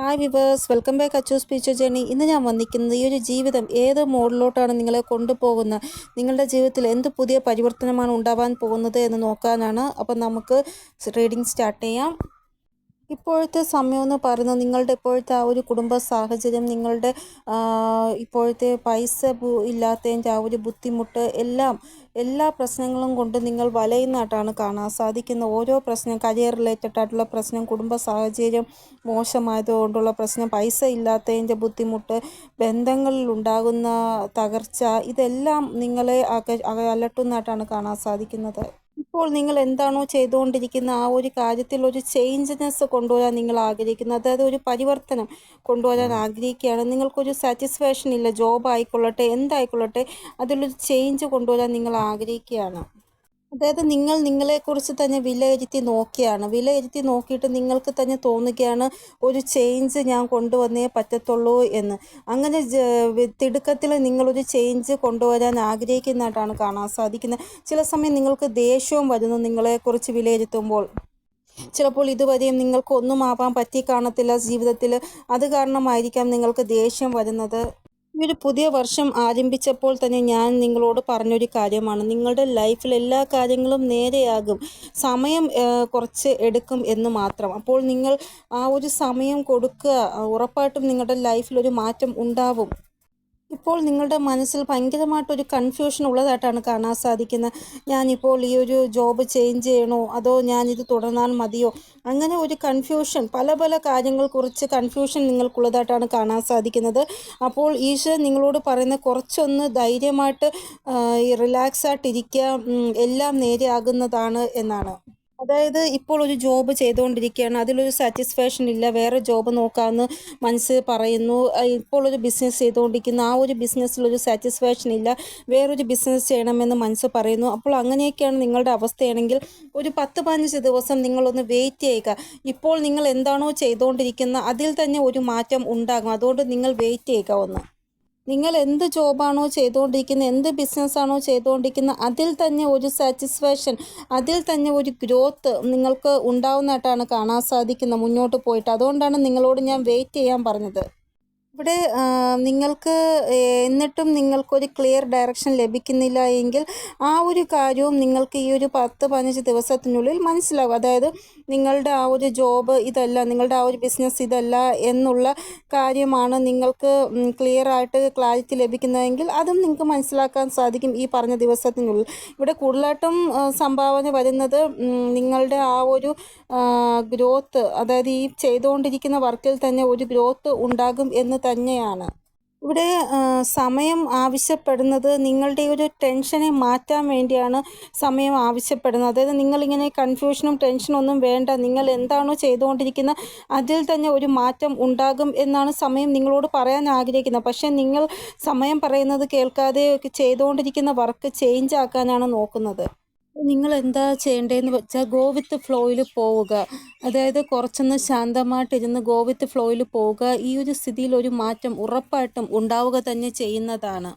Hi viewers welcome back Achus പീച്ചർ journey ഇന്ന് ഞാൻ വന്നിരിക്കുന്നത് ഈ ഒരു ജീവിതം ഏത് മോഡിലോട്ടാണ് നിങ്ങളെ കൊണ്ടുപോകുന്നത് നിങ്ങളുടെ ജീവിതത്തിൽ എന്ത് പുതിയ പരിവർത്തനമാണ് ഉണ്ടാവാൻ പോകുന്നത് എന്ന് നോക്കാനാണ്. അപ്പം നമുക്ക് റീഡിംഗ് സ്റ്റാർട്ട് ചെയ്യാം. ഇപ്പോഴത്തെ സമയം എന്ന് പറയുന്നത് നിങ്ങളുടെ ഇപ്പോഴത്തെ ആ ഒരു കുടുംബ സാഹചര്യം നിങ്ങളുടെ ഇപ്പോഴത്തെ പൈസ ഇല്ലാത്തതിന്റെ ആ ഒരു ബുദ്ധിമുട്ട് എല്ലാം എല്ലാ പ്രശ്നങ്ങളും കൊണ്ട് നിങ്ങൾ വലയുന്നതായിട്ടാണ് കാണാൻ സാധിക്കുന്ന ഓരോ പ്രശ്നം കരിയർ റിലേറ്റഡ് ആയിട്ടുള്ള പ്രശ്നം കുടുംബ സാഹചര്യം മോശമായതുകൊണ്ടുള്ള പ്രശ്നം പൈസ ഇല്ലാത്തതിന്റെ ബുദ്ധിമുട്ട് ബന്ധങ്ങളിൽ ഉണ്ടാകുന്ന തകർച്ച ഇതെല്ലാം നിങ്ങളെ അക- അലട്ടുന്നതായിട്ടാണ് കാണാൻ സാധിക്കുന്നത്. ഇപ്പോൾ നിങ്ങൾ എന്താണോ ചെയ്തുകൊണ്ടിരിക്കുന്ന ആ ഒരു കാര്യത്തിൽ ഒരു ചേഞ്ച്നെസ് കൊണ്ടുവരാൻ നിങ്ങൾ ആഗ്രഹിക്കുന്നു അതായത് ഒരു പരിവർത്തനം കൊണ്ടുവരാൻ ആഗ്രഹിക്കുകയാണ്. നിങ്ങൾക്കൊരു സാറ്റിസ്ഫാക്ഷൻ ഇല്ല. ജോബ് ആയിക്കൊള്ളട്ടെ എന്തായിക്കൊള്ളട്ടെ അതിലൊരു ചേഞ്ച് കൊണ്ടുവരാൻ നിങ്ങൾ ആഗ്രഹിക്കുകയാണ്. അതായത് നിങ്ങൾ നിങ്ങളെക്കുറിച്ച് തന്നെ വിലയിരുത്തി നോക്കിയാണ്. വിലയിരുത്തി നോക്കിയിട്ട് നിങ്ങൾക്ക് തന്നെ തോന്നുകയാണ് ഒരു ചേഞ്ച് ഞാൻ കൊണ്ടുവന്നേ പറ്റത്തുള്ളൂ എന്ന്. അങ്ങനെ തിടുക്കത്തിൽ നിങ്ങളൊരു ചേഞ്ച് കൊണ്ടുവരാൻ ആഗ്രഹിക്കുന്നതായിട്ടാണ് കാണാൻ സാധിക്കുന്നത്. ചില സമയം നിങ്ങൾക്ക് ദേഷ്യവും വരുന്നു നിങ്ങളെ നിങ്ങളെക്കുറിച്ച് വിലയിരുത്തുമ്പോൾ ചിലപ്പോൾ ഇതുവരെയും നിങ്ങൾക്ക് ഒന്നും ആവാൻ പറ്റി കാണത്തില്ല ജീവിതത്തിൽ. അത് കാരണമായിരിക്കാം നിങ്ങൾക്ക് ദേഷ്യം വരുന്നത്. ഈ ഒരു പുതിയ വർഷം ആരംഭിച്ചപ്പോൾ തന്നെ ഞാൻ നിങ്ങളോട് പറഞ്ഞൊരു കാര്യമാണ്. നിങ്ങളുടെ ലൈഫിൽ എല്ലാ കാര്യങ്ങളും നേരെയാകും. സമയം കുറച്ച് എടുക്കും എന്ന് മാത്രം. അപ്പോൾ നിങ്ങൾ ആ ഒരു സമയം കൊടുക്കുക. ഉറപ്പായിട്ടും നിങ്ങളുടെ ലൈഫിൽ ഒരു മാറ്റം ഉണ്ടാവും. ഇപ്പോൾ നിങ്ങളുടെ മനസ്സിൽ ഭയങ്കരമായിട്ടൊരു കൺഫ്യൂഷൻ ഉള്ളതായിട്ടാണ് കാണാൻ സാധിക്കുന്നത്. ഞാനിപ്പോൾ ഈ ഒരു ജോബ് ചേഞ്ച് ചെയ്യണോ? അതോ ഞാനിത് തുടർന്നാൽ മതിയോ? അങ്ങനെ ഒരു കൺഫ്യൂഷൻ പല പല കാര്യങ്ങൾ കുറിച്ച് കൺഫ്യൂഷൻ നിങ്ങൾക്കുള്ളതായിട്ടാണ് കാണാൻ സാധിക്കുന്നത്. അപ്പോൾ ഈശ്വരൻ നിങ്ങളോട് പറയുന്ന കുറച്ചൊന്ന് ധൈര്യമായിട്ട് റിലാക്സ് ആയിട്ടിരിക്കുക എല്ലാം നേരെയാകുന്നതാണ് എന്നാണ്. അതായത് ഇപ്പോൾ ഒരു ജോബ് ചെയ്തുകൊണ്ടിരിക്കുകയാണ്. അതിലൊരു സാറ്റിസ്ഫാക്ഷൻ ഇല്ല. വേറെ ജോബ് നോക്കാമെന്ന് മനസ്സ് പറയുന്നു. ഇപ്പോൾ ഒരു ബിസിനസ് ചെയ്തുകൊണ്ടിരിക്കുന്നു. ആ ഒരു ബിസിനസ്സിലൊരു സാറ്റിസ്ഫാക്ഷൻ ഇല്ല. വേറൊരു ബിസിനസ് ചെയ്യണമെന്ന് മനസ്സ് പറയുന്നു. അപ്പോൾ അങ്ങനെയൊക്കെയാണ് നിങ്ങളുടെ അവസ്ഥയാണെങ്കിൽ ഒരു പത്ത് പതിനഞ്ച് ദിവസം നിങ്ങളൊന്ന് വെയിറ്റ് ചെയ്യുക. ഇപ്പോൾ നിങ്ങൾ എന്താണോ ചെയ്തുകൊണ്ടിരിക്കുന്ന അതിൽ തന്നെ ഒരു മാറ്റം ഉണ്ടാകും. അതുകൊണ്ട് നിങ്ങൾ വെയിറ്റ് ചെയ്യുക ഒന്ന്. നിങ്ങൾ എന്ത് ജോബാണോ ചെയ്തുകൊണ്ടിരിക്കുന്നത് എന്ത് ബിസിനസ്സാണോ ചെയ്തുകൊണ്ടിരിക്കുന്നത് അതിൽ തന്നെ ഒരു സാറ്റിസ്ഫാക്ഷൻ അതിൽ തന്നെ ഒരു ഗ്രോത്ത് നിങ്ങൾക്ക് ഉണ്ടാവുന്നതായിട്ടാണ് കാണാൻ സാധിക്കുന്നത് മുന്നോട്ട് പോയിട്ട്. അതുകൊണ്ടാണ് നിങ്ങളോട് ഞാൻ വെയിറ്റ് ചെയ്യാൻ പറഞ്ഞത്. ഇവിടെ നിങ്ങൾക്ക് എന്നിട്ടും നിങ്ങൾക്കൊരു ക്ലിയർ ഡയറക്ഷൻ ലഭിക്കുന്നില്ല എങ്കിൽ ആ ഒരു കാര്യവും നിങ്ങൾക്ക് ഈ ഒരു പത്ത് പതിനഞ്ച് ദിവസത്തിനുള്ളിൽ മനസ്സിലാവും. അതായത് നിങ്ങളുടെ ആ ഒരു ജോബ് ഇതല്ല നിങ്ങളുടെ ആ ഒരു ബിസിനസ് ഇതല്ല എന്നുള്ള കാര്യമാണ് നിങ്ങൾക്ക് ക്ലിയർ ആയിട്ട് ക്ലാരിറ്റി ലഭിക്കുന്നതെങ്കിൽ അതും നിങ്ങൾക്ക് മനസ്സിലാക്കാൻ സാധിക്കും ഈ പറഞ്ഞ ദിവസത്തിനുള്ളിൽ. ഇവിടെ കൂടുതലായിട്ടും സംഭാവന വരുന്നത് നിങ്ങളുടെ ആ ഒരു ഗ്രോത്ത് അതായത് ഈ ചെയ്തുകൊണ്ടിരിക്കുന്ന വർക്കിൽ തന്നെ ഒരു ഗ്രോത്ത് ഉണ്ടാകും എന്ന് തന്നെയാണ്. ഇവിടെ സമയം ആവശ്യപ്പെടുന്നത് നിങ്ങളുടെ ഒരു ടെൻഷനെ മാറ്റാൻ വേണ്ടിയാണ് സമയം ആവശ്യപ്പെടുന്നത്. അതായത് നിങ്ങളിങ്ങനെ കൺഫ്യൂഷനും ടെൻഷനും ഒന്നും വേണ്ട. നിങ്ങൾ എന്താണോ ചെയ്തുകൊണ്ടിരിക്കുന്നത് അതിൽ തന്നെ ഒരു മാറ്റം ഉണ്ടാകും എന്നാണ് സമയം നിങ്ങളോട് പറയാൻ ആഗ്രഹിക്കുന്നത്. പക്ഷേ നിങ്ങൾ സമയം പറയുന്നത് കേൾക്കാതെ ചെയ്തുകൊണ്ടിരിക്കുന്ന വർക്ക് ചേഞ്ച് ആക്കാനാണ് നോക്കുന്നത്. നിങ്ങൾ എന്താ ചെയ്യേണ്ടതെന്ന് വെച്ചാൽ ഗോ വിത്ത് ഫ്ലോയിൽ പോവുക. അതായത് കുറച്ചൊന്ന് ശാന്തമായിട്ടിരുന്ന് ഗോ വിത്ത് ഫ്ലോയിൽ പോവുക. ഈ ഒരു സ്ഥിതിയിൽ ഒരു മാറ്റം ഉറപ്പായിട്ടും ഉണ്ടാവുക തന്നെ ചെയ്യുന്നതാണ്.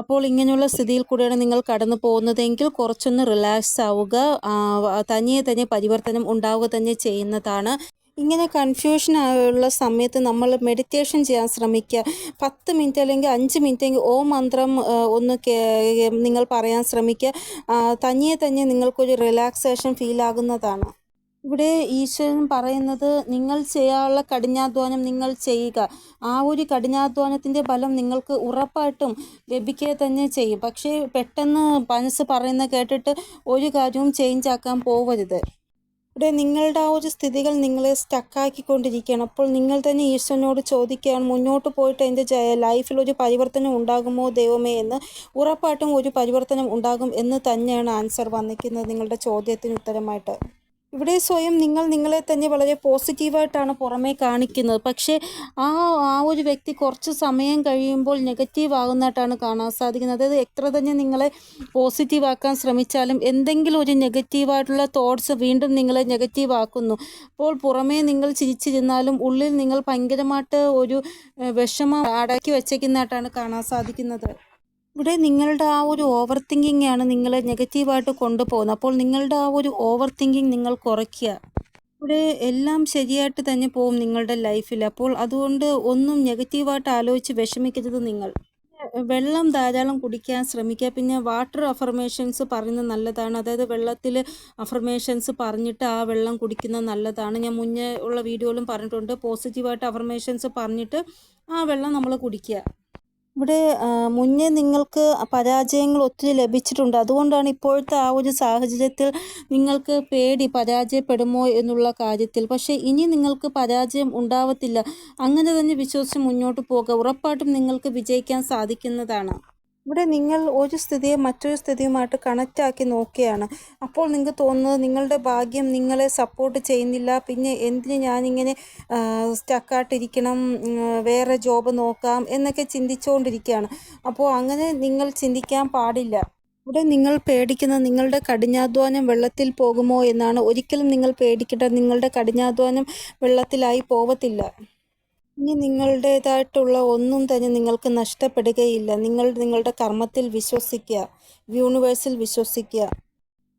അപ്പോൾ ഇങ്ങനെയുള്ള സ്ഥിതിയിൽ കൂടെയാണ് നിങ്ങൾ കടന്നു പോകുന്നതെങ്കിൽ കുറച്ചൊന്ന് റിലാക്സ് ആവുക. തനിയെ തന്നെ പരിവർത്തനം ഉണ്ടാവുക തന്നെ ചെയ്യുന്നതാണ്. ഇങ്ങനെ കൺഫ്യൂഷൻ ആയുള്ള സമയത്ത് നമ്മൾ മെഡിറ്റേഷൻ ചെയ്യാൻ ശ്രമിക്കുക. പത്ത് മിനിറ്റ് അല്ലെങ്കിൽ അഞ്ച് മിനിറ്റ് എങ്കിൽ ഓ മന്ത്രം ഒന്ന് നിങ്ങൾ പറയാൻ ശ്രമിക്കുക. തനിയെ തന്നെ നിങ്ങൾക്കൊരു റിലാക്സേഷൻ ഫീൽ ആകുന്നതാണ്. ഇവിടെ ഈശ്വരൻ പറയുന്നത് നിങ്ങൾ ചെയ്യാനുള്ള കഠിനാധ്വാനം നിങ്ങൾ ചെയ്യുക. ആ ഒരു കഠിനാധ്വാനത്തിന്റെ ഫലം നിങ്ങൾക്ക് ഉറപ്പായിട്ടും ലഭിക്കുക തന്നെ ചെയ്യും. പക്ഷേ പെട്ടെന്ന് മനസ്സ് പറയുന്ന കേട്ടിട്ട് ഒരു കാര്യവും ചേഞ്ച് ആക്കാൻ പോവരുത്. ഇവിടെ നിങ്ങളുടെ ആ ഒരു സ്ഥിതികൾ നിങ്ങളെ സ്റ്റക്കാക്കിക്കൊണ്ടിരിക്കുകയാണ് അപ്പോൾ നിങ്ങൾ തന്നെ ഈശ്വരനോട് ചോദിക്കുകയാണ് മുന്നോട്ട് പോയിട്ട് എന്റെ ലൈഫിൽ ഒരു പരിവർത്തനം ഉണ്ടാകുമോ ദൈവമേ? എന്ന്. ഉറപ്പായിട്ടും ഒരു പരിവർത്തനം ഉണ്ടാകും എന്ന് തന്നെയാണ് ആൻസർ വന്നിരിക്കുന്നത് നിങ്ങളുടെ ചോദ്യത്തിന് ഉത്തരമായിട്ട്. ഇവിടെ സ്വയം നിങ്ങൾ നിങ്ങളെ തന്നെ വളരെ പോസിറ്റീവായിട്ടാണ് പുറമേ കാണിക്കുന്നത്. പക്ഷേ ആ ആ ഒരു വ്യക്തി കുറച്ച് സമയം കഴിയുമ്പോൾ നെഗറ്റീവ് ആകുന്നതായിട്ടാണ് കാണാൻ സാധിക്കുന്നത്. അതായത് എത്ര തന്നെ നിങ്ങളെ പോസിറ്റീവ് ആക്കാൻ ശ്രമിച്ചാലും എന്തെങ്കിലും ഒരു നെഗറ്റീവായിട്ടുള്ള തോട്ട്സ് വീണ്ടും നിങ്ങളെ നെഗറ്റീവ് ആക്കുന്നു അപ്പോൾ പുറമേ നിങ്ങൾ ചിരിച്ചിരുന്നാലും ഉള്ളിൽ നിങ്ങൾ ഭയങ്കരമായിട്ട് ഒരു വിഷമം അടക്കി വച്ചേക്കുന്നതായിട്ടാണ് കാണാൻ സാധിക്കുന്നത്. ഇവിടെ നിങ്ങളുടെ ആ ഒരു ഓവർ തിങ്കിങ് ആണ് നിങ്ങളെ നെഗറ്റീവായിട്ട് കൊണ്ടുപോകുന്നത് അപ്പോൾ നിങ്ങളുടെ ആ ഒരു ഓവർ തിങ്കിങ് നിങ്ങൾ കുറയ്ക്കുക ഇവിടെ എല്ലാം ശരിയായിട്ട് തന്നെ പോകും നിങ്ങളുടെ ലൈഫിൽ. അപ്പോൾ അതുകൊണ്ട് ഒന്നും നെഗറ്റീവായിട്ട് ആലോചിച്ച് വിഷമിക്കരുത് നിങ്ങൾ. വെള്ളം ധാരാളം കുടിക്കാൻ ശ്രമിക്കുക. പിന്നെ വാട്ടർ അഫർമേഷൻസ് പറയുന്നത് നല്ലതാണ്. അതായത് വെള്ളത്തിൽ അഫർമേഷൻസ് പറഞ്ഞിട്ട് ആ വെള്ളം കുടിക്കുന്നത് നല്ലതാണ്. ഞാൻ മുന്നേ ഉള്ള വീഡിയോയിലും പറഞ്ഞിട്ടുണ്ട്. പോസിറ്റീവായിട്ട് അഫർമേഷൻസ് പറഞ്ഞിട്ട് ആ വെള്ളം നമ്മൾ കുടിക്കുക. ഇവിടെ മുന്നേ നിങ്ങൾക്ക് പരാജയങ്ങൾ ഒത്തിരി ലഭിച്ചിട്ടുണ്ട്. അതുകൊണ്ടാണ് ഇപ്പോഴത്തെ ആ ഒരു സാഹചര്യത്തിൽ നിങ്ങൾക്ക് പേടി പരാജയപ്പെടുമോ എന്നുള്ള കാര്യത്തിൽ. പക്ഷേ ഇനി നിങ്ങൾക്ക് പരാജയം ഉണ്ടാവത്തില്ല. അങ്ങനെ തന്നെ വിശ്വസിച്ച് മുന്നോട്ട് പോകുക. ഉറപ്പായിട്ടും നിങ്ങൾക്ക് വിജയിക്കാൻ സാധിക്കുന്നതാണ്. ഇവിടെ നിങ്ങൾ ഒരു സ്ഥിതിയെ മറ്റൊരു സ്ഥിതിയുമായിട്ട് കണക്റ്റ് ആക്കി നോക്കുകയാണ്. അപ്പോൾ നിങ്ങൾക്ക് തോന്നുന്നത് നിങ്ങളുടെ ഭാഗ്യം നിങ്ങളെ സപ്പോർട്ട് ചെയ്യുന്നില്ല. പിന്നെ എന്തിന് ഞാനിങ്ങനെ സ്റ്റക്കായിട്ടിരിക്കണം, വേറെ ജോബ് നോക്കാം എന്നൊക്കെ ചിന്തിച്ചുകൊണ്ടിരിക്കുകയാണ്. അപ്പോൾ അങ്ങനെ നിങ്ങൾ ചിന്തിക്കാൻ പാടില്ല. ഇവിടെ നിങ്ങൾ പേടിക്കുന്ന നിങ്ങളുടെ കഠിനാധ്വാനം വെള്ളത്തിൽ പോകുമോ എന്നാണ്. ഒരിക്കലും നിങ്ങൾ പേടിക്കേണ്ട. നിങ്ങളുടെ കഠിനാധ്വാനം വെള്ളത്തിലായി പോവത്തില്ല. ഇനി നിങ്ങളുടേതായിട്ടുള്ള ഒന്നും തന്നെ നിങ്ങൾക്ക് നഷ്ടപ്പെടുകയില്ല. നിങ്ങൾ നിങ്ങളുടെ കർമ്മത്തിൽ വിശ്വസിക്കുക. യൂണിവേഴ്സിൽ വിശ്വസിക്കുക.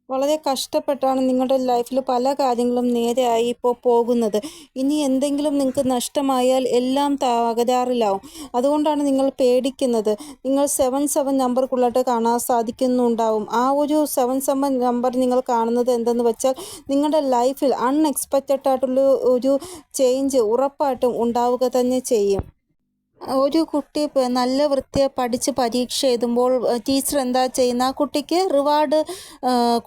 വളരെ കഷ്ടപ്പെട്ടാണ് നിങ്ങളുടെ ലൈഫിൽ പല കാര്യങ്ങളും നേരെയായി ഇപ്പോൾ പോകുന്നത്. ഇനി എന്തെങ്കിലും നിങ്ങൾക്ക് നഷ്ടമായാൽ എല്ലാം തകരാറിലാവും. അതുകൊണ്ടാണ് നിങ്ങൾ പേടിക്കുന്നത്. നിങ്ങൾ സെവൻ സെവൻ നമ്പർക്കുള്ളിട്ട് കാണാൻ സാധിക്കുന്നുണ്ടാവും. ആ ഒരു സെവൻ സെവൻ നമ്പർ നിങ്ങൾ കാണുന്നത് എന്തെന്ന് വെച്ചാൽ നിങ്ങളുടെ ലൈഫിൽ അൺഎക്സ്പെക്റ്റഡ് ആയിട്ടുള്ള ഒരു ചേഞ്ച് ഉറപ്പായിട്ടും ഉണ്ടാവുക തന്നെ ചെയ്യും. ഒരു കുട്ടി നല്ല വൃത്തിയെ പഠിച്ച് പരീക്ഷ എഴുതുമ്പോൾ ടീച്ചർ എന്താ ചെയ്യുന്നത്? ആ കുട്ടിക്ക് റിവാർഡ്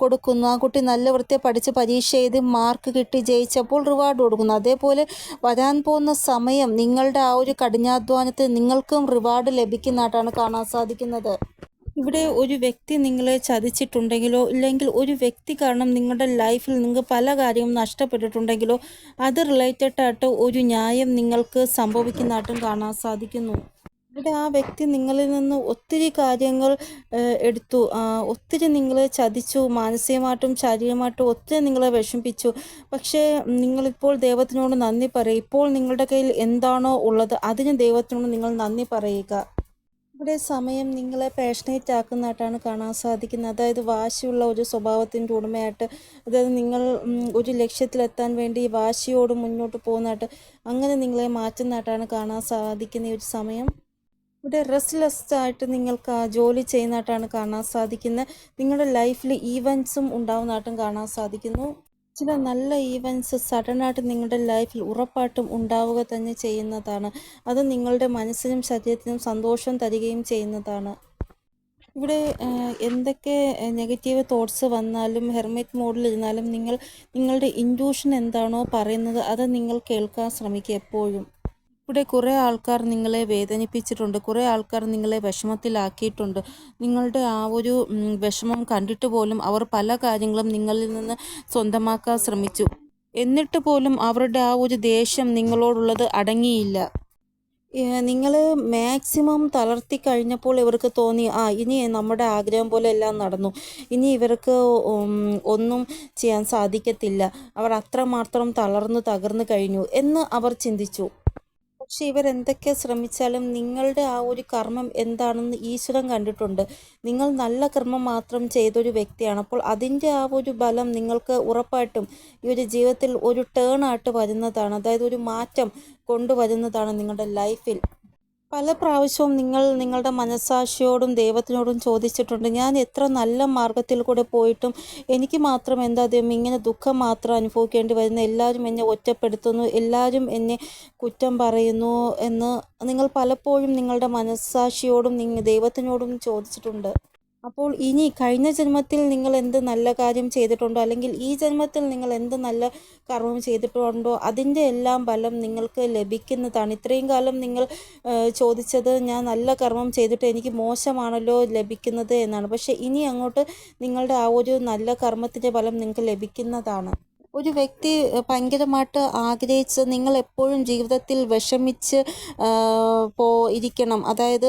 കൊടുക്കുന്നു. ആ കുട്ടി നല്ല വൃത്തിയെ പഠിച്ച് പരീക്ഷ എഴുതി മാർക്ക് കിട്ടി ജയിച്ചപ്പോൾ റിവാർഡ് കൊടുക്കുന്നു. അതേപോലെ വരാൻ പോകുന്ന സമയം നിങ്ങളുടെ ആ ഒരു കഠിനാധ്വാനത്തിന് നിങ്ങൾക്കും റിവാർഡ് ലഭിക്കുന്നതായിട്ടാണ് കാണാൻ സാധിക്കുന്നത്. ഇവിടെ ഒരു വ്യക്തി നിങ്ങളെ ചതിച്ചിട്ടുണ്ടെങ്കിലോ ഇല്ലെങ്കിൽ ഒരു വ്യക്തി കാരണം നിങ്ങളുടെ ലൈഫിൽ നിങ്ങൾക്ക് പല കാര്യവും നഷ്ടപ്പെട്ടിട്ടുണ്ടെങ്കിലോ അത് റിലേറ്റഡ് ആയിട്ട് ഒരു ന്യായം നിങ്ങൾക്ക് സംഭവിക്കുന്നതായിട്ടും കാണാൻ സാധിക്കുന്നു. ഇവിടെ ആ വ്യക്തി നിങ്ങളിൽ നിന്ന് ഒത്തിരി കാര്യങ്ങൾ എടുത്തു. ഒത്തിരി നിങ്ങളെ ചതിച്ചു. മാനസികമായിട്ടും ശാരീരികമായിട്ടും ഒത്തിരി നിങ്ങളെ വിഷമിപ്പിച്ചു. പക്ഷേ നിങ്ങളിപ്പോൾ ദൈവത്തിനോട് നന്ദി പറയുക. ഇപ്പോൾ നിങ്ങളുടെ കയ്യിൽ എന്താണോ ഉള്ളത് അതിന് ദൈവത്തിനോട് നിങ്ങൾ നന്ദി പറയുക. ഇവിടെ സമയം നിങ്ങളെ പാഷനേറ്റ് ആക്കുന്നതായിട്ടാണ് കാണാൻ സാധിക്കുന്നത്. അതായത് വാശിയുള്ള ഒരു സ്വഭാവത്തിന്റെ ഉടമയായിട്ട് അതായത് നിങ്ങൾ ഒരു ലക്ഷ്യത്തിലെത്താൻ വേണ്ടി വാശിയോട് മുന്നോട്ട് പോകുന്നതായിട്ട് അങ്ങനെ നിങ്ങളെ മാറ്റുന്നതായിട്ടാണ് കാണാൻ സാധിക്കുന്ന ഈ ഒരു സമയം. ഇവിടെ റെസ്റ്റ്ലെസ് ആയിട്ട് നിങ്ങൾക്ക് ജോലി ചെയ്യുന്നതായിട്ടാണ് കാണാൻ സാധിക്കുന്നത്. നിങ്ങളുടെ ലൈഫിൽ ഈവൻസും ഉണ്ടാവുന്നതായിട്ടും കാണാൻ സാധിക്കുന്നു. ചില നല്ല ഈവന്റ്സ് സഡനായിട്ട് നിങ്ങളുടെ ലൈഫിൽ ഉറപ്പായിട്ടും ഉണ്ടാവുക തന്നെ ചെയ്യുന്നതാണ്. അത് നിങ്ങളുടെ മനസ്സിനും ശരീരത്തിനും സന്തോഷം തരികയും ചെയ്യുന്നതാണ്. ഇവിടെ എന്തൊക്കെ നെഗറ്റീവ് തോട്ട്സ് വന്നാലും ഹെർമിറ്റ് മോഡിലിരുന്നാലും നിങ്ങൾ നിങ്ങളുടെ ഇന്റൂഷൻ എന്താണോ പറയുന്നത് അത് നിങ്ങൾ കേൾക്കാൻ ശ്രമിക്കുക എപ്പോഴും. ഇവിടെ കുറേ ആൾക്കാർ നിങ്ങളെ വേദനിപ്പിച്ചിട്ടുണ്ട്. കുറേ ആൾക്കാർ നിങ്ങളെ വിഷമത്തിലാക്കിയിട്ടുണ്ട്. നിങ്ങളുടെ ആ ഒരു വിഷമം കണ്ടിട്ട് പോലും അവർ പല കാര്യങ്ങളും നിങ്ങളിൽ നിന്ന് സ്വന്തമാക്കാൻ ശ്രമിച്ചു. എന്നിട്ട് പോലും അവരുടെ ആ ഒരു ദേഷ്യം നിങ്ങളോടുള്ളത് അടങ്ങിയില്ല. നിങ്ങൾ മാക്സിമം തളർത്തി കഴിഞ്ഞപ്പോൾ ഇവർക്ക് തോന്നി ആ ഇനി നമ്മുടെ ആഗ്രഹം പോലെ എല്ലാം നടന്നു. ഇനി ഇവർക്ക് ഒന്നും ചെയ്യാൻ സാധിക്കത്തില്ല. അവർ അത്രമാത്രം തളർന്നു തകർന്നു കഴിഞ്ഞു എന്ന് അവർ ചിന്തിച്ചു. പക്ഷേ ഇവരെന്തൊക്കെ ശ്രമിച്ചാലും നിങ്ങളുടെ ആ ഒരു കർമ്മം എന്താണെന്ന് ഈശ്വരൻ കണ്ടിട്ടുണ്ട്. നിങ്ങൾ നല്ല കർമ്മം മാത്രം ചെയ്തൊരു വ്യക്തിയാണ്. അപ്പോൾ അതിന്റെ ആ ഒരു ബലം നിങ്ങൾക്ക് ഉറപ്പായിട്ടും ഈ ഒരു ജീവിതത്തിൽ ഒരു ടേൺ ആയിട്ട് വരുന്നതാണ്. അതായത് ഒരു മാറ്റം കൊണ്ടുവരുന്നതാണ് നിങ്ങളുടെ ലൈഫിൽ. പല പ്രാവശ്യവും നിങ്ങൾ നിങ്ങളുടെ മനസ്സാക്ഷിയോടും ദൈവത്തിനോടും ചോദിച്ചിട്ടുണ്ട്. ഞാൻ എത്ര നല്ല മാർഗത്തിൽ കൂടെ പോയിട്ടും എനിക്ക് മാത്രം എന്താ ദൈവം ഇങ്ങനെ ദുഃഖം മാത്രം അനുഭവിക്കേണ്ടി വരുന്ന എല്ലാവരും എന്നെ ഒറ്റപ്പെടുത്തുന്നു. എല്ലാവരും എന്നെ കുറ്റം പറയുന്നു എന്ന് നിങ്ങൾ പലപ്പോഴും നിങ്ങളുടെ മനസ്സാക്ഷിയോടും ദൈവത്തിനോടും ചോദിച്ചിട്ടുണ്ട്. അപ്പോൾ ഇനി കഴിഞ്ഞ ജന്മത്തിൽ നിങ്ങൾ എന്ത് നല്ല കാര്യം ചെയ്തിട്ടുണ്ടോ അല്ലെങ്കിൽ ഈ ജന്മത്തിൽ നിങ്ങൾ എന്ത് നല്ല കർമ്മം ചെയ്തിട്ടുണ്ടോ അതിന്റെ എല്ലാം ഫലം നിങ്ങൾക്ക് ലഭിക്കുന്നതാണ്. ഇത്രയും കാലം നിങ്ങൾ ചോദിച്ചത് ഞാൻ നല്ല കർമ്മം ചെയ്തിട്ട് എനിക്ക് മോശമാണല്ലോ ലഭിക്കുന്നത് എന്നാണ്. പക്ഷേ ഇനി അങ്ങോട്ട് നിങ്ങളുടെ ആ ഒരു നല്ല കർമ്മത്തിന്റെ ഫലം നിങ്ങൾക്ക് ലഭിക്കുന്നതാണ്. ഒരു വ്യക്തി ഭയങ്കരമായിട്ട് ആഗ്രഹിച്ച് നിങ്ങൾ എപ്പോഴും ജീവിതത്തിൽ വിഷമിച്ച് പോ ഇരിക്കണം. അതായത്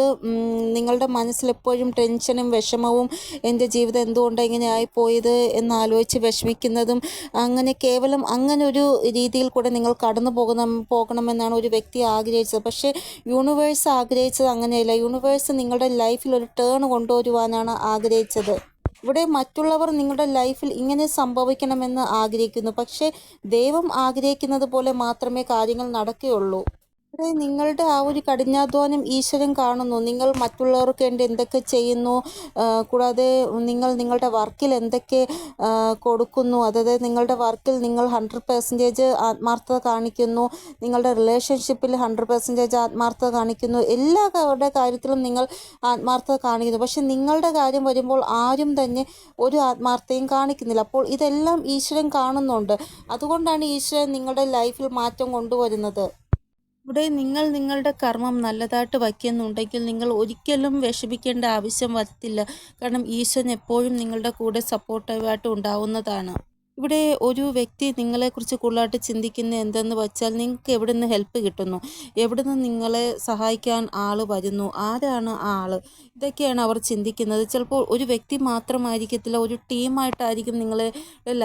നിങ്ങളുടെ മനസ്സിൽ എപ്പോഴും ടെൻഷനും വിഷമവും എന്റെ ജീവിതം എന്തുകൊണ്ടാണ് ഇങ്ങനെ എന്ന് ആലോചിച്ച് വിഷമിക്കുന്നതും അങ്ങനെ കേവലം അങ്ങനെ ഒരു രീതിയിൽ കൂടെ നിങ്ങൾ കടന്നു പോകുന്ന പോകണമെന്നാണ് ഒരു വ്യക്തി ആഗ്രഹിച്ചത്. പക്ഷേ യൂണിവേഴ്സ് ആഗ്രഹിച്ചത് അങ്ങനെയല്ല. യൂണിവേഴ്സ് നിങ്ങളുടെ ലൈഫിൽ ഒരു ടേൺ കൊണ്ടുവരുവാനാണ് ആഗ്രഹിച്ചത്. ഇവിടെ മറ്റുള്ളവർ നിങ്ങളുടെ ലൈഫിൽ ഇങ്ങനെ സംഭവിക്കണമെന്ന് ആഗ്രഹിക്കുന്നു. പക്ഷേ ദൈവം ആഗ്രഹിക്കുന്നത് പോലെ മാത്രമേ കാര്യങ്ങൾ നടക്കുകയുള്ളൂ. നിങ്ങളുടെ ആ ഒരു കഠിനാധ്വാനം ഈശ്വരൻ കാണുന്നു. നിങ്ങൾ മറ്റുള്ളവർക്ക് വേണ്ടി എന്തൊക്കെ ചെയ്യുന്നു? കൂടാതെ നിങ്ങൾ നിങ്ങളുടെ വർക്കിൽ എന്തൊക്കെ കൊടുക്കുന്നു? അതായത് നിങ്ങളുടെ വർക്കിൽ നിങ്ങൾ ഹൺഡ്രഡ് പെർസെന്റേജ് ആത്മാർത്ഥത കാണിക്കുന്നു. നിങ്ങളുടെ റിലേഷൻഷിപ്പിൽ ഹൺഡ്രഡ് പെർസെന്റേജ് ആത്മാർത്ഥത കാണിക്കുന്നു. എല്ലാ അവരുടെ കാര്യത്തിലും നിങ്ങൾ ആത്മാർത്ഥത കാണിക്കുന്നു. പക്ഷെ നിങ്ങളുടെ കാര്യം വരുമ്പോൾ ആരും തന്നെ ഒരു ആത്മാർത്ഥയും കാണിക്കുന്നില്ല. അപ്പോൾ ഇതെല്ലാം ഈശ്വരൻ കാണുന്നുണ്ട്. അതുകൊണ്ടാണ് ഈശ്വരൻ നിങ്ങളുടെ ലൈഫിൽ മാറ്റം കൊണ്ടുവരുന്നത്. ഇവിടെ നിങ്ങൾ നിങ്ങളുടെ കർമ്മം നല്ലതായിട്ട് വയ്ക്കുന്നുണ്ടെങ്കിൽ നിങ്ങൾ ഒരിക്കലും വിഷമിക്കേണ്ട ആവശ്യം വരത്തില്ല. കാരണം ഈശ്വരൻ എപ്പോഴും നിങ്ങളുടെ കൂടെ സപ്പോർട്ടീവായിട്ട് ഉണ്ടാവുന്നതാണ്. ഇവിടെ ഒരു വ്യക്തി നിങ്ങളെക്കുറിച്ച് കൂടുതലായിട്ട് ചിന്തിക്കുന്ന എന്തെന്ന് വെച്ചാൽ നിങ്ങൾക്ക് എവിടെ നിന്ന് ഹെൽപ്പ് കിട്ടുന്നു? എവിടെ നിന്ന് നിങ്ങളെ സഹായിക്കാൻ ആൾ വരുന്നു? ആരാണ് ആ ആൾ ഇതൊക്കെയാണ് അവർ ചിന്തിക്കുന്നത്. ചിലപ്പോൾ ഒരു വ്യക്തി മാത്രമായിരിക്കത്തില്ല. ഒരു ടീമായിട്ടായിരിക്കും നിങ്ങളുടെ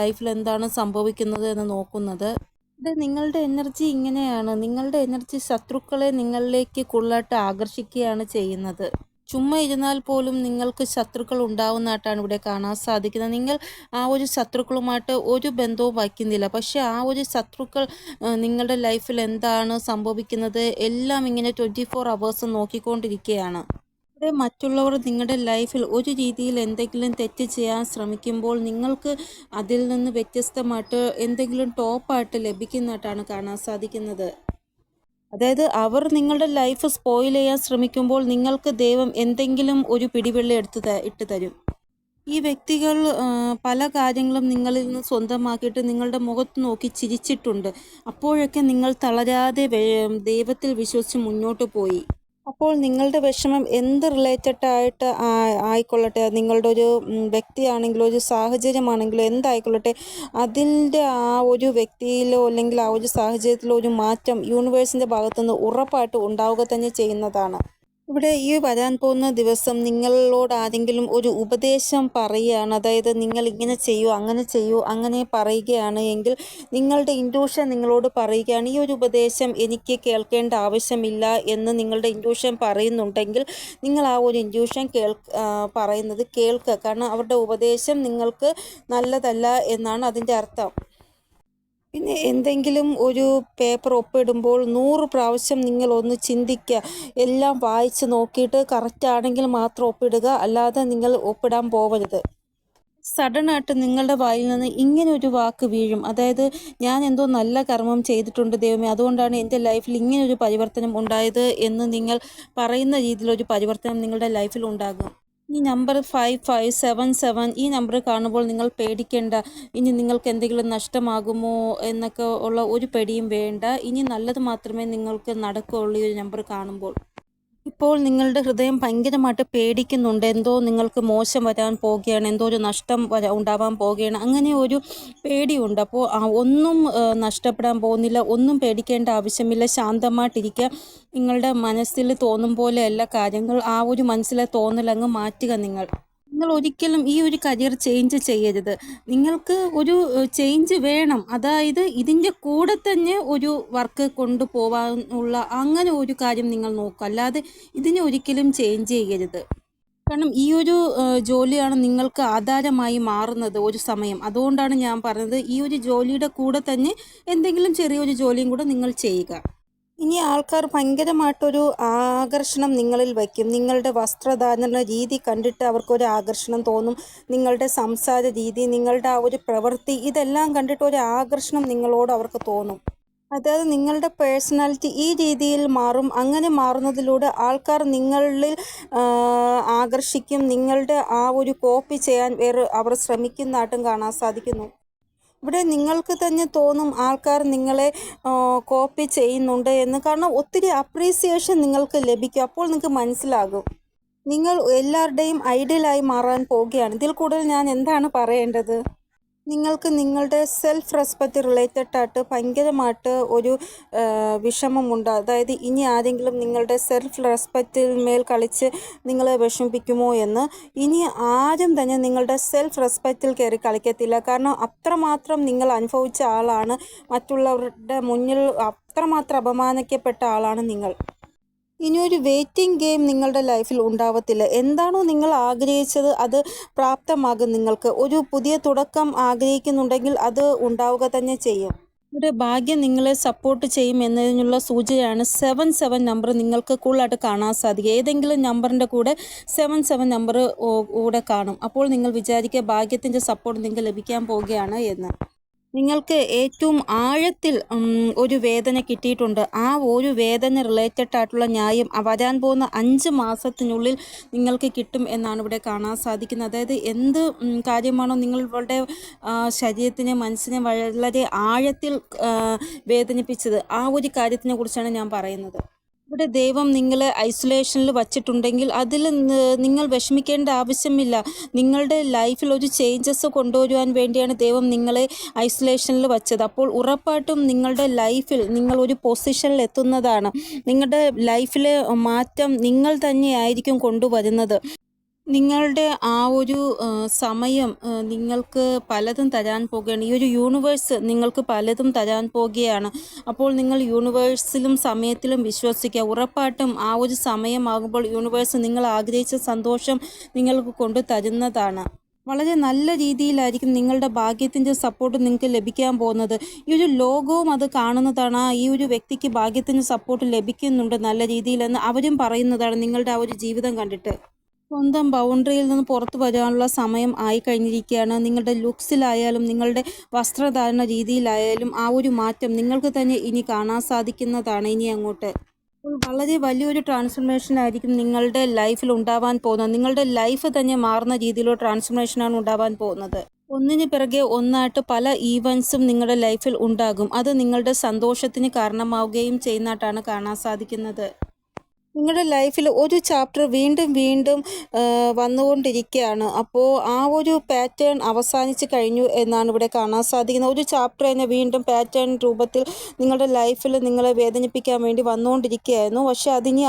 ലൈഫിൽ എന്താണ് സംഭവിക്കുന്നത് എന്ന് നോക്കുന്നത്. ഇത് നിങ്ങളുടെ എനർജി ഇങ്ങനെയാണ്. നിങ്ങളുടെ എനർജി ശത്രുക്കളെ നിങ്ങളിലേക്ക് കൂടുതലായിട്ട് ആകർഷിക്കുകയാണ് ചെയ്യുന്നത്. ചുമ്മാ ഇരുന്നാൽ പോലും നിങ്ങൾക്ക് ശത്രുക്കൾ ഉണ്ടാവുന്നതായിട്ടാണ് ഇവിടെ കാണാൻ സാധിക്കുന്നത്. നിങ്ങൾ ആ ഒരു ശത്രുക്കളുമായിട്ട് ഒരു ബന്ധവും വയ്ക്കുന്നില്ല. പക്ഷേ ആ ഒരു ശത്രുക്കൾ നിങ്ങളുടെ ലൈഫിൽ എന്താണ് സംഭവിക്കുന്നത്? എല്ലാം ഇങ്ങനെ ട്വന്റി ഫോർ അവേഴ്സ് നോക്കിക്കൊണ്ടിരിക്കുകയാണ്. ഇവിടെ മറ്റുള്ളവർ നിങ്ങളുടെ ലൈഫിൽ ഒരു രീതിയിൽ എന്തെങ്കിലും തെറ്റ് ചെയ്യാൻ ശ്രമിക്കുമ്പോൾ നിങ്ങൾക്ക് അതിൽ നിന്ന് വ്യത്യസ്തമായിട്ട് എന്തെങ്കിലും ടോപ്പായിട്ട് ലഭിക്കുന്നതായിട്ടാണ് കാണാൻ സാധിക്കുന്നത്. അതായത് അവർ നിങ്ങളുടെ ലൈഫ് സ്പോയിൽ ചെയ്യാൻ ശ്രമിക്കുമ്പോൾ നിങ്ങൾക്ക് ദൈവം എന്തെങ്കിലും ഒരു പിടിവെള്ളി എടുത്ത് ഇട്ട് തരും. ഈ വ്യക്തികൾ പല കാര്യങ്ങളും നിങ്ങളിൽ നിന്ന് സ്വന്തമാക്കിയിട്ട് നിങ്ങളുടെ മുഖത്ത് നോക്കി ചിരിച്ചിട്ടുണ്ട്. അപ്പോഴൊക്കെ നിങ്ങൾ തളരാതെ ദൈവത്തിൽ വിശ്വസിച്ച് മുന്നോട്ട് പോയി. അപ്പോൾ നിങ്ങളുടെ വിഷമം എന്ത് റിലേറ്റഡ് ആയിട്ട് ആയിക്കൊള്ളട്ടെ? നിങ്ങളുടെ ഒരു വ്യക്തിയാണെങ്കിലോ ഒരു സാഹചര്യമാണെങ്കിലോ എന്തായിക്കൊള്ളട്ടെ? അതിന്റെ ആ ഒരു വ്യക്തിയിലോ അല്ലെങ്കിൽ ആ ഒരു സാഹചര്യത്തിലോ ഒരു മാറ്റം യൂണിവേഴ്സിന്റെ ഭാഗത്തുനിന്ന് ഉറപ്പായിട്ട് ഉണ്ടാവുക തന്നെ ചെയ്യുന്നതാണ്. ഇവിടെ ഈ വരാൻ പോകുന്ന ദിവസം നിങ്ങളോട് ആരെങ്കിലും ഒരു ഉപദേശം പറയുകയാണ്. അതായത് നിങ്ങൾ ഇങ്ങനെ ചെയ്യൂ അങ്ങനെ ചെയ്യൂ അങ്ങനെ പറയുകയാണ് എങ്കിൽ നിങ്ങളുടെ ഇൻഡ്യൂഷൻ നിങ്ങളോട് പറയുകയാണ് ഈ ഒരു ഉപദേശം എനിക്ക് കേൾക്കേണ്ട ആവശ്യമില്ല എന്ന് നിങ്ങളുടെ ഇൻഡ്യൂഷൻ പറയുന്നുണ്ടെങ്കിൽ നിങ്ങൾ ആ ഒരു ഇൻഡ്യൂഷൻ കേൾ പറയുന്നത് കേൾക്കുക. കാരണം അവരുടെ ഉപദേശം നിങ്ങൾക്ക് നല്ലതല്ല എന്നാണ് അതിന്റെ അർത്ഥം. പിന്നെ എന്തെങ്കിലും ഒരു പേപ്പർ ഒപ്പിടുമ്പോൾ നൂറ് പ്രാവശ്യം നിങ്ങൾ ഒന്ന് ചിന്തിക്കുക. എല്ലാം വായിച്ച് നോക്കിയിട്ട് കറക്റ്റ് ആണെങ്കിൽ മാത്രം ഒപ്പിടുക. അല്ലാതെ നിങ്ങൾ ഒപ്പിടാൻ പോവരുത്. സഡനായിട്ട് നിങ്ങളുടെ വായിൽ നിന്ന് ഇങ്ങനെ ഒരു വാക്ക് വീഴും. അതായത് ഞാൻ എന്തോ നല്ല കർമ്മം ചെയ്തിട്ടുണ്ട് ദൈവമേ അതുകൊണ്ടാണ് എന്റെ ലൈഫിൽ ഇങ്ങനെ ഒരു പരിവർത്തനം ഉണ്ടായത് എന്ന് നിങ്ങൾ പറയുന്ന രീതിയിലൊരു പരിവർത്തനം നിങ്ങളുടെ ലൈഫിൽ ഉണ്ടാകും. ഈ number five five seven seven ഈ നമ്പർ കാണുമ്പോൾ നിങ്ങൾ പേടിക്കേണ്ട ഇനി നിങ്ങൾക്ക് എന്തെങ്കിലും നഷ്ടമാകുമോ എന്നൊക്കെ ഉള്ള ഒരു പേടിയും വേണ്ട. ഇനി നല്ലത് മാത്രമേ നിങ്ങൾക്ക് നടക്കുകയുള്ളൂ ഈ ഒരു നമ്പർ കാണുമ്പോൾ. ഇപ്പോൾ നിങ്ങളുടെ ഹൃദയം ഭയങ്കരമായിട്ട് പേടിക്കുന്നുണ്ട്. എന്തോ നിങ്ങൾക്ക് മോശം വരാൻ പോവുകയാണ് എന്തോ ഒരു നഷ്ടം വരാ ഉണ്ടാവാൻ പോവുകയാണ്. അങ്ങനെ ഒരു പേടിയുണ്ട്. അപ്പോൾ ഒന്നും നഷ്ടപ്പെടാൻ പോകുന്നില്ല. ഒന്നും പേടിക്കേണ്ട ആവശ്യമില്ല. ശാന്തമായിട്ടിരിക്കുക. നിങ്ങളുടെ മനസ്സിൽ തോന്നും എല്ലാ കാര്യങ്ങൾ. ആ ഒരു മനസ്സിലെ തോന്നലങ്ങ് മാറ്റുക നിങ്ങൾ. നിങ്ങൾ ഒരിക്കലും ഈ ഒരു കരിയർ ചേഞ്ച് ചെയ്യരുത്. നിങ്ങൾക്ക് ഒരു ചേഞ്ച് വേണം. അതായത് ഇതിന്റെ കൂടെ തന്നെ ഒരു വർക്ക് കൊണ്ടുപോകാനുള്ള അങ്ങനെ ഒരു കാര്യം നിങ്ങൾ നോക്കുക. അല്ലാതെ ഇതിനെ ഒരിക്കലും ചേഞ്ച് ചെയ്യരുത്. കാരണം ഈ ഒരു ജോലിയാണ് നിങ്ങൾക്ക് ആധാരമായി മാറുന്നത് ഒരു സമയം. അതുകൊണ്ടാണ് ഞാൻ പറഞ്ഞത് ഈ ഒരു ജോലിയുടെ കൂടെ തന്നെ എന്തെങ്കിലും ചെറിയൊരു ജോലിയും കൂടെ നിങ്ങൾ ചെയ്യുക. ഇനി ആൾക്കാർ ഭയങ്കരമായിട്ടൊരു ആകർഷണം നിങ്ങളിൽ വയ്ക്കും. നിങ്ങളുടെ വസ്ത്രധാരണ രീതി കണ്ടിട്ട് അവർക്കൊരു ആകർഷണം തോന്നും. നിങ്ങളുടെ സംസാര രീതി നിങ്ങളുടെ ആ ഒരു പ്രവൃത്തി ഇതെല്ലാം കണ്ടിട്ട് ഒരു ആകർഷണം നിങ്ങളോട് അവർക്ക് തോന്നും. അതായത് നിങ്ങളുടെ പേഴ്സണാലിറ്റി ഈ രീതിയിൽ മാറും. അങ്ങനെ മാറുന്നതിലൂടെ ആൾക്കാർ നിങ്ങളിൽ ആകർഷിക്കും. നിങ്ങളുടെ ആ ഒരു കോപ്പി ചെയ്യാൻ വേറെ അവർ ശ്രമിക്കുന്നതായിട്ടും കാണാൻ സാധിക്കുന്നു. ഇവിടെ നിങ്ങൾക്ക് തന്നെ തോന്നും ആൾക്കാർ നിങ്ങളെ കോപ്പി ചെയ്യുന്നുണ്ട് എന്ന്. കാരണം ഒത്തിരി അപ്രീസിയേഷൻ നിങ്ങൾക്ക് ലഭിക്കും. അപ്പോൾ നിങ്ങൾക്ക് മനസ്സിലാകും. നിങ്ങൾ എല്ലാവരുടെയും ഐഡിയലായി മാറാൻ പോവുകയാണ്. ഇതിൽ കൂടുതൽ ഞാൻ എന്താണ് പറയേണ്ടത്? നിങ്ങൾക്ക് നിങ്ങളുടെ സെൽഫ് റെസ്പെക്റ്റ് റിലേറ്റഡ് ആയിട്ട് ഭയങ്കരമായിട്ട് ഒരു വിഷമമുണ്ട്. അതായത് ഇനി ആരെങ്കിലും നിങ്ങളുടെ സെൽഫ് റെസ്പെക്റ്റിന്മേൽ കളിച്ച് നിങ്ങളെ വിഷമിപ്പിക്കുമോ എന്ന് ഇനി ആരും തന്നെ നിങ്ങളുടെ സെൽഫ് റെസ്പെക്റ്റിൽ കയറി കളിക്കത്തില്ല. കാരണം അത്രമാത്രം നിങ്ങൾ അനുഭവിച്ച ആളാണ്. മറ്റുള്ളവരുടെ മുന്നിൽ അത്രമാത്രം അപമാനിക്കപ്പെട്ട ആളാണ് നിങ്ങൾ. ഇനിയൊരു വെയിറ്റിംഗ് ഗെയിം നിങ്ങളുടെ ലൈഫിൽ ഉണ്ടാവത്തില്ല. എന്താണോ നിങ്ങൾ ആഗ്രഹിച്ചത് അത് പ്രാപ്തമാകും നിങ്ങൾക്ക്. ഒരു പുതിയ തുടക്കം ആഗ്രഹിക്കുന്നുണ്ടെങ്കിൽ അത് ഉണ്ടാവുക തന്നെ ചെയ്യും. നിങ്ങളുടെ ഭാഗ്യം നിങ്ങളെ സപ്പോർട്ട് ചെയ്യും എന്നതിനുള്ള സൂചനയാണ് സെവൻ സെവൻ നമ്പർ നിങ്ങൾക്ക് കൂടുതലായിട്ട് കാണാൻ സാധിക്കും. ഏതെങ്കിലും നമ്പറിന്റെ കൂടെ സെവൻ സെവൻ നമ്പർ കൂടെ കാണും. അപ്പോൾ നിങ്ങൾ വിചാരിക്കുക ഭാഗ്യത്തിന്റെ സപ്പോർട്ട് നിങ്ങൾക്ക് ലഭിക്കാൻ പോവുകയാണ് എന്ന്. നിങ്ങൾക്ക് ഏറ്റവും ആഴത്തിൽ ഒരു വേദന കിട്ടിയിട്ടുണ്ട്. ആ ഒരു വേദന റിലേറ്റഡ് ആയിട്ടുള്ള ന്യായം വരാൻ പോകുന്ന അഞ്ച് മാസത്തിനുള്ളിൽ നിങ്ങൾക്ക് കിട്ടും എന്നാണ് ഇവിടെ കാണാൻ സാധിക്കുന്നത്. അതായത് എന്ത് കാര്യമാണോ നിങ്ങളുടെ ശരീരത്തിനെ മനസ്സിനെ വളരെ ആഴത്തിൽ വേദനിപ്പിച്ചത്? ആ ഒരു കാര്യത്തിനെ കുറിച്ചാണ് ഞാൻ പറയുന്നത്. ഇവിടെ ദൈവം നിങ്ങളെ ഐസൊലേഷനിൽ വച്ചിട്ടുണ്ടെങ്കിൽ അതിൽ നിങ്ങൾ വിഷമിക്കേണ്ട ആവശ്യമില്ല. നിങ്ങളുടെ ലൈഫിൽ ഒരു ചേഞ്ചസ് കൊണ്ടുവരുവാൻ വേണ്ടിയാണ് ദൈവം നിങ്ങളെ ഐസൊലേഷനിൽ വച്ചത്. അപ്പോൾ ഉറപ്പായിട്ടും നിങ്ങളുടെ ലൈഫിൽ നിങ്ങൾ ഒരു പൊസിഷനിൽ എത്തുന്നതാണ്. നിങ്ങളുടെ ലൈഫിലെ മാറ്റം നിങ്ങൾ തന്നെയായിരിക്കും കൊണ്ടുവരുന്നത്. നിങ്ങളുടെ ആ ഒരു സമയം നിങ്ങൾക്ക് പലതും തരാൻ പോകുകയാണ് ഈ ഒരു യൂണിവേഴ്സ് നിങ്ങൾക്ക് പലതും തരാൻ പോകുകയാണ് അപ്പോൾ നിങ്ങൾ യൂണിവേഴ്സിലും സമയത്തിലും വിശ്വസിക്കുക. ഉറപ്പായിട്ടും ആ ഒരു സമയമാകുമ്പോൾ യൂണിവേഴ്സ് നിങ്ങൾ ആഗ്രഹിച്ച സന്തോഷം നിങ്ങൾക്ക് കൊണ്ടു തരുന്നതാണ്. വളരെ നല്ല രീതിയിലായിരിക്കും നിങ്ങളുടെ ഭാഗ്യത്തിന്റെ സപ്പോർട്ട് നിങ്ങൾക്ക് ലഭിക്കാൻ പോകുന്നത്. ഈ ഒരു ലോകവും അത് കാണുന്നതാണ്. ഈ ഒരു വ്യക്തിക്ക് ഭാഗ്യത്തിന്റെ സപ്പോർട്ട് ലഭിക്കുന്നുണ്ട് നല്ല രീതിയിലെന്ന് അവരും പറയുന്നതാണ് നിങ്ങളുടെ ആ ഒരു ജീവിതം കണ്ടിട്ട്. സ്വന്തം ബൗണ്ടറിയിൽ നിന്ന് പുറത്തു വരാനുള്ള സമയം ആയി കഴിഞ്ഞിരിക്കുകയാണ് നിങ്ങളുടെ ലുക്സിലായാലും നിങ്ങളുടെ വസ്ത്രധാരണ രീതിയിലായാലും ആ ഒരു മാറ്റം നിങ്ങൾക്ക് തന്നെ ഇനി കാണാൻ സാധിക്കുന്നതാണ് ഇനി അങ്ങോട്ട്. വളരെ വലിയൊരു ട്രാൻസ്ഫർമേഷൻ ആയിരിക്കും നിങ്ങളുടെ ലൈഫിൽ ഉണ്ടാവാൻ പോകുന്നത്. നിങ്ങളുടെ ലൈഫ് തന്നെ മാറുന്ന രീതിയിലുള്ള ട്രാൻസ്ഫർമേഷനാണ് ഉണ്ടാവാൻ പോകുന്നത്. ഒന്നിന് പിറകെ ഒന്നായിട്ട് പല ഈവൻസും നിങ്ങളുടെ ലൈഫിൽ ഉണ്ടാകും. അത് നിങ്ങളുടെ സന്തോഷത്തിന് കാരണമാവുകയും ചെയ്യുന്നതായിട്ടാണ് കാണാൻ സാധിക്കുന്നത്. നിങ്ങളുടെ ലൈഫിൽ ഒരു ചാപ്റ്റർ വീണ്ടും വീണ്ടും വന്നുകൊണ്ടിരിക്കുകയാണ്. അപ്പോൾ ആ ഒരു പാറ്റേൺ അവസാനിച്ച് കഴിഞ്ഞു എന്നാണ് ഇവിടെ കാണാൻ സാധിക്കുന്നത്. ഒരു ചാപ്റ്റർ തന്നെ വീണ്ടും പാറ്റേൺ രൂപത്തിൽ നിങ്ങളുടെ ലൈഫിൽ നിങ്ങളെ വേദനിപ്പിക്കാൻ വേണ്ടി വന്നുകൊണ്ടിരിക്കുകയായിരുന്നു. പക്ഷേ അതിനി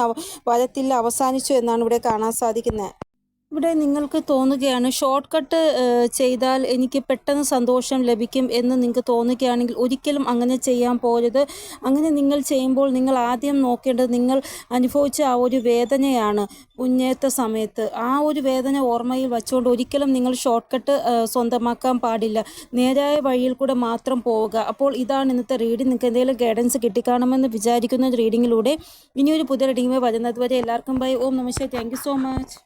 വരത്തില്ല അവസാനിച്ചു എന്നാണ് ഇവിടെ കാണാൻ സാധിക്കുന്നത്. ഇവിടെ നിങ്ങൾക്ക് തോന്നുകയാണ് ഷോർട്ട് കട്ട് ചെയ്താൽ എനിക്ക് പെട്ടെന്ന് സന്തോഷം ലഭിക്കും എന്ന് നിങ്ങൾക്ക് തോന്നുകയാണെങ്കിൽ ഒരിക്കലും അങ്ങനെ ചെയ്യാൻ പോരുത്. അങ്ങനെ നിങ്ങൾ ചെയ്യുമ്പോൾ നിങ്ങൾ ആദ്യം നോക്കേണ്ടത് നിങ്ങൾ അനുഭവിച്ച ആ ഒരു വേദനയാണ് മുന്നേറ്റ സമയത്ത്. ആ ഒരു വേദന ഓർമ്മയിൽ വച്ചുകൊണ്ട് ഒരിക്കലും നിങ്ങൾ ഷോർട്ട് കട്ട് സ്വന്തമാക്കാൻ പാടില്ല. നേരായ വഴിയിൽ കൂടെ മാത്രം പോവുക. അപ്പോൾ ഇതാണ് ഇന്നത്തെ റീഡിംഗ് നിങ്ങൾക്ക് എന്തെങ്കിലും ഗൈഡൻസ് കിട്ടിക്കാണുമെന്ന് വിചാരിക്കുന്ന റീഡിങ്ങിലൂടെ ഇനിയൊരു പുതിയ റീഡിംഗ് വരുന്നത് വരെ എല്ലാവർക്കും ബൈ ഓം നമസ്തേ താങ്ക് സോ മച്ച്